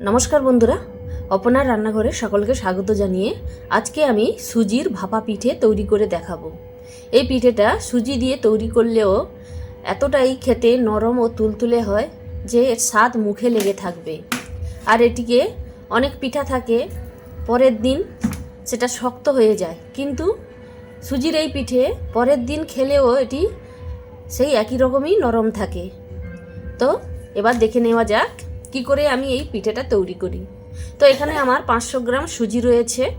নমস্কার বন্ধুরা, অপনার রান্নাঘরে সকলকে স্বাগত জানিয়ে আজকে আমি সুজির ভাপা পিঠে তৈরি করে দেখাবো। এই পিঠেটা সুজি দিয়ে তৈরি করলেও এতটাই খেতে নরম ও তুলতুলে হয় যে এর স্বাদ মুখে লেগে থাকবে। আর এটিকে অনেক পিঠা থাকে, পরের দিন সেটা শক্ত হয়ে যায়। কিন্তু সুজির এই পিঠে পরের দিন খেলেও এটি সেই একই রকমই নরম থাকে। তো এবার দেখে নেওয়া যাক কি করে আমি এই পিঠেটা তৈরি করি? তো এখানে আমার পাঁচশো গ্রাম সুজি রয়েছে।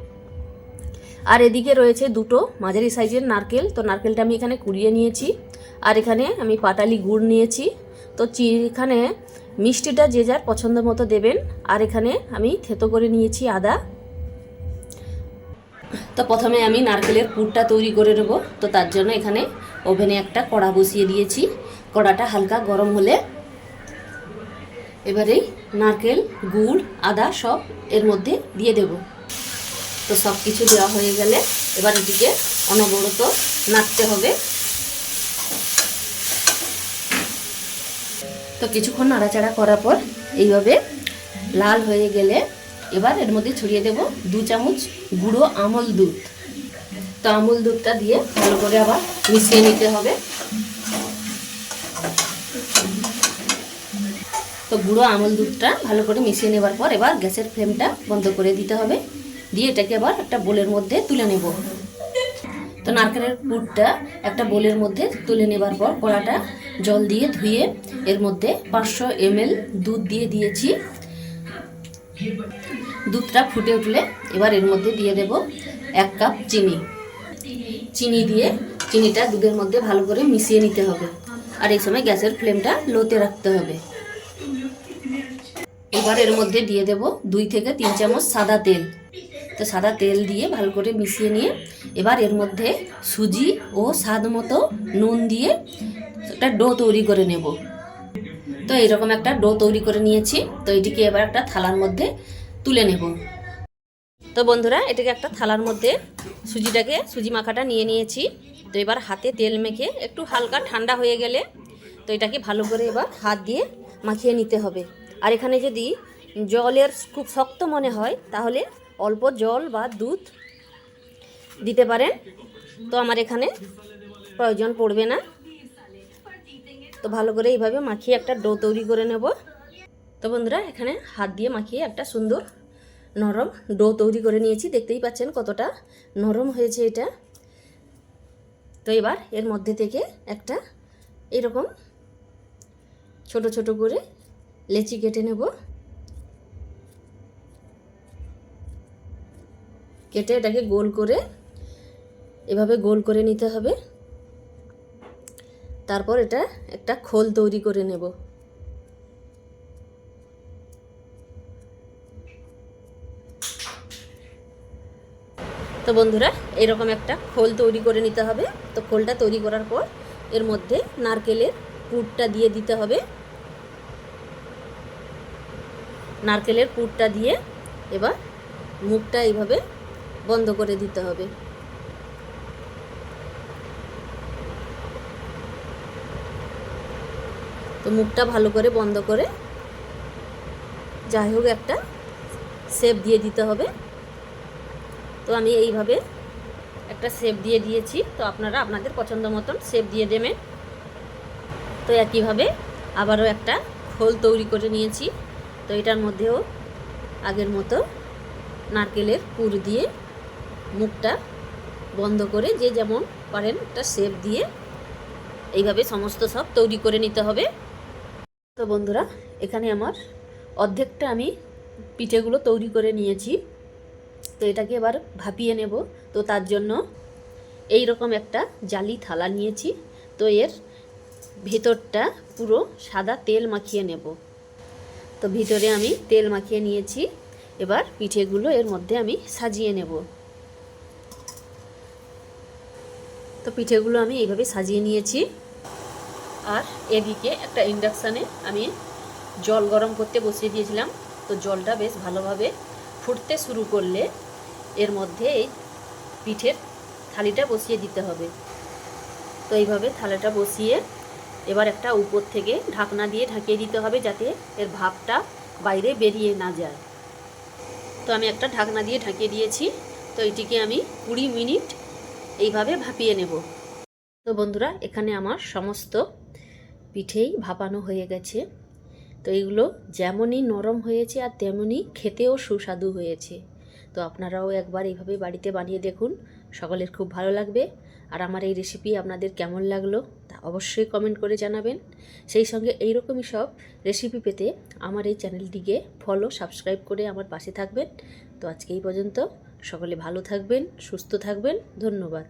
আর এদিকে রয়েছে দুটো মাঝারি সাইজের নারকেল। তো নারকেলটা আমি এখানে কুড়িয়ে নিয়েছি। আর এখানে আমি পাটালি গুড় নিয়েছি। তো চি- এখানে মিষ্টিটা যে যার পছন্দ মতো দেবেন। আর এখানে আমি থেতো করে নিয়েছি আদা। তো প্রথমে আমি নারকেলের পুরটা তৈরি করে নেব। তো তার জন্য এখানে ওভেনে একটা কড়া বসিয়ে দিয়েছি। কড়াটা হালকা গরম হলে এবারেই নারকেল, গুড়, আদা সব এর মধ্যে দিয়ে দেব। তো সব কিছু দেওয়া হয়ে গেলে এবার এটিকে অনবরত নাড়তে হবে। তো কিছুক্ষণ নাড়াচাড়া করার পর এইভাবে লাল হয়ে গেলে এবার এর মধ্যে ছড়িয়ে দেব দু চামচ গুঁড়ো আমল দুধ। তো আমল দুধটা দিয়ে ভালো করে আবার মিশিয়ে নিতে হবে। তো গুঁড়ো আমল দুধটা ভালো করে মিশিয়ে নেবার পর এবার গ্যাসের ফ্লেমটা বন্ধ করে দিতে হবে। দিয়ে এটাকে আবার একটা বোলের মধ্যে তুলে নেব। তো নারকেলের পুরটা একটা বোলের মধ্যে তুলে নেবার পর কড়াটা জল দিয়ে ধুয়ে এর মধ্যে পাঁচশো এমএল দুধ দিয়ে দিয়েছি। দুধটা ফুটে উঠলে এবার এর মধ্যে দিয়ে দেব এক কাপ চিনি। চিনি দিয়ে চিনিটা দুধের মধ্যে ভালো করে মিশিয়ে নিতে হবে। আর এই সময় গ্যাসের ফ্লেমটা লোতে রাখতে হবে। এবার এর মধ্যে দিয়ে দেব দুই থেকে তিন চামচ সাদা তেল। তো সাদা তেল দিয়ে ভালো করে মিশিয়ে নিয়ে এবার এর মধ্যে সুজি ও স্বাদ মতো নুন দিয়ে একটা ডো তৈরি করে নেব। তো এরকম একটা ডো তৈরি করে নিয়েছি। তো এটিকে এবার একটা থালার মধ্যে তুলে নেব। তো বন্ধুরা, এটাকে একটা থালার মধ্যে সুজিটাকে, সুজি মাখাটা নিয়ে নিয়েছি। তো এবার হাতে তেল মেখে একটু হালকা ঠান্ডা হয়ে গেলে তো এটাকে ভালো করে এবার হাত দিয়ে মাখিয়ে নিতে হবে। আর এখানে যদি জলের খুব শক্ত মনে হয়, তাহলে অল্প জল বা দুধ দিতে পারেন। তো আমার এখানে প্রয়োজন পড়বে না। তো ভালো করে এইভাবে মাখিয়ে একটা ডো তৈরি করে নেব। তো বন্ধুরা, এখানে হাত দিয়ে মাখিয়ে একটা সুন্দর নরম ডো তৈরি করে নিয়েছি। দেখতেই পাচ্ছেন কতটা নরম হয়েছে এটা। তো এবার এর মধ্যে থেকে একটা এরকম ছোট ছোট করে লেচি কেটে নেব। কেটে এটাকে গোল করে এভাবে গোল করে নিতে হবে। তারপর এটা একটা খোল তৈরি করে নেব। তো বন্ধুরা, এরকম একটা খোল তৈরি করে নিতে হবে। তো খোলটা তৈরি করার পর এর মধ্যে নারকেলের পুরটা দিয়ে দিতে হবে। নারকেলের পুরটা দিয়ে এবার মুখটা এইভাবে বন্ধ করে দিতে হবে। তো মুখটা ভালো করে বন্ধ করে যাই হোক একটা শেপ দিয়ে দিতে হবে। তো আমি এইভাবে একটা শেপ দিয়ে দিয়েছি। তো আপনারা আপনাদের পছন্দ মতন শেপ দিয়ে দেবেন। তো একইভাবে আবারও একটা খোল তৈরি করে নিয়েছি। তো এটার মধ্যেও আগের মতো নারকেলের পুর দিয়ে মুখটা বন্ধ করে যে যেমন পারেন একটা শেপ দিয়ে এইভাবে সমস্ত সব তৈরি করে নিতে হবে। তো বন্ধুরা, এখানে আমার অর্ধেকটা আমি পিঠেগুলো তৈরি করে নিয়েছি। তো এটাকে এবার ভাপিয়ে নেব। তো তার জন্য এই রকম একটা জালি থালা নিয়েছি। তো এর ভেতরটা পুরো সাদা তেল মাখিয়ে নেব। তো ভিতরে আমি তেল মাখিয়ে নিয়েছি। এবার পিঠেগুলো এর মধ্যে আমি সাজিয়ে নেব। তো পিঠেগুলো আমি এইভাবে সাজিয়ে নিয়েছি। আর এদিকে একটা ইন্ডাকশানে আমি জল গরম করতে বসিয়ে দিয়েছিলাম। তো জলটা বেশ ভালোভাবে ফুটতে শুরু করলে এর মধ্যে এই পিঠের থালিটা বসিয়ে দিতে হবে। তো এইভাবে থালাটা বসিয়ে এবার একটা উপর থেকে ঢাকনা দিয়ে ঢাকিয়ে দিতে হবে যাতে এর ভাপটা বাইরে বেরিয়ে না যায়। তো আমি একটা ঢাকনা দিয়ে ঢাকিয়ে দিয়েছি। তো এটিকে আমি কুড়ি মিনিট এইভাবে ভাপিয়ে নেব। তো বন্ধুরা, এখানে আমার সমস্ত পিঠেই ভাপানো হয়ে গেছে। তো এইগুলো যেমনই নরম হয়েছে আর তেমনই খেতেও সুস্বাদু হয়েছে। তো আপনারাও একবার এইভাবে বাড়িতে বানিয়ে দেখুন। সকলের খুব ভালো লাগবে। আর আমার এই রেসিপি আপনাদের কেমন লাগল তা অবশ্যই কমেন্ট করে জানাবেন। সেই সঙ্গে এইরকমই সব রেসিপি পেতে আমার এই চ্যানেলটিকে ফলো সাবস্ক্রাইব করে আমার পাশে থাকবেন। তো আজকে এই পর্যন্ত সকলে ভালো থাকবেন, সুস্থ থাকবেন, ধন্যবাদ।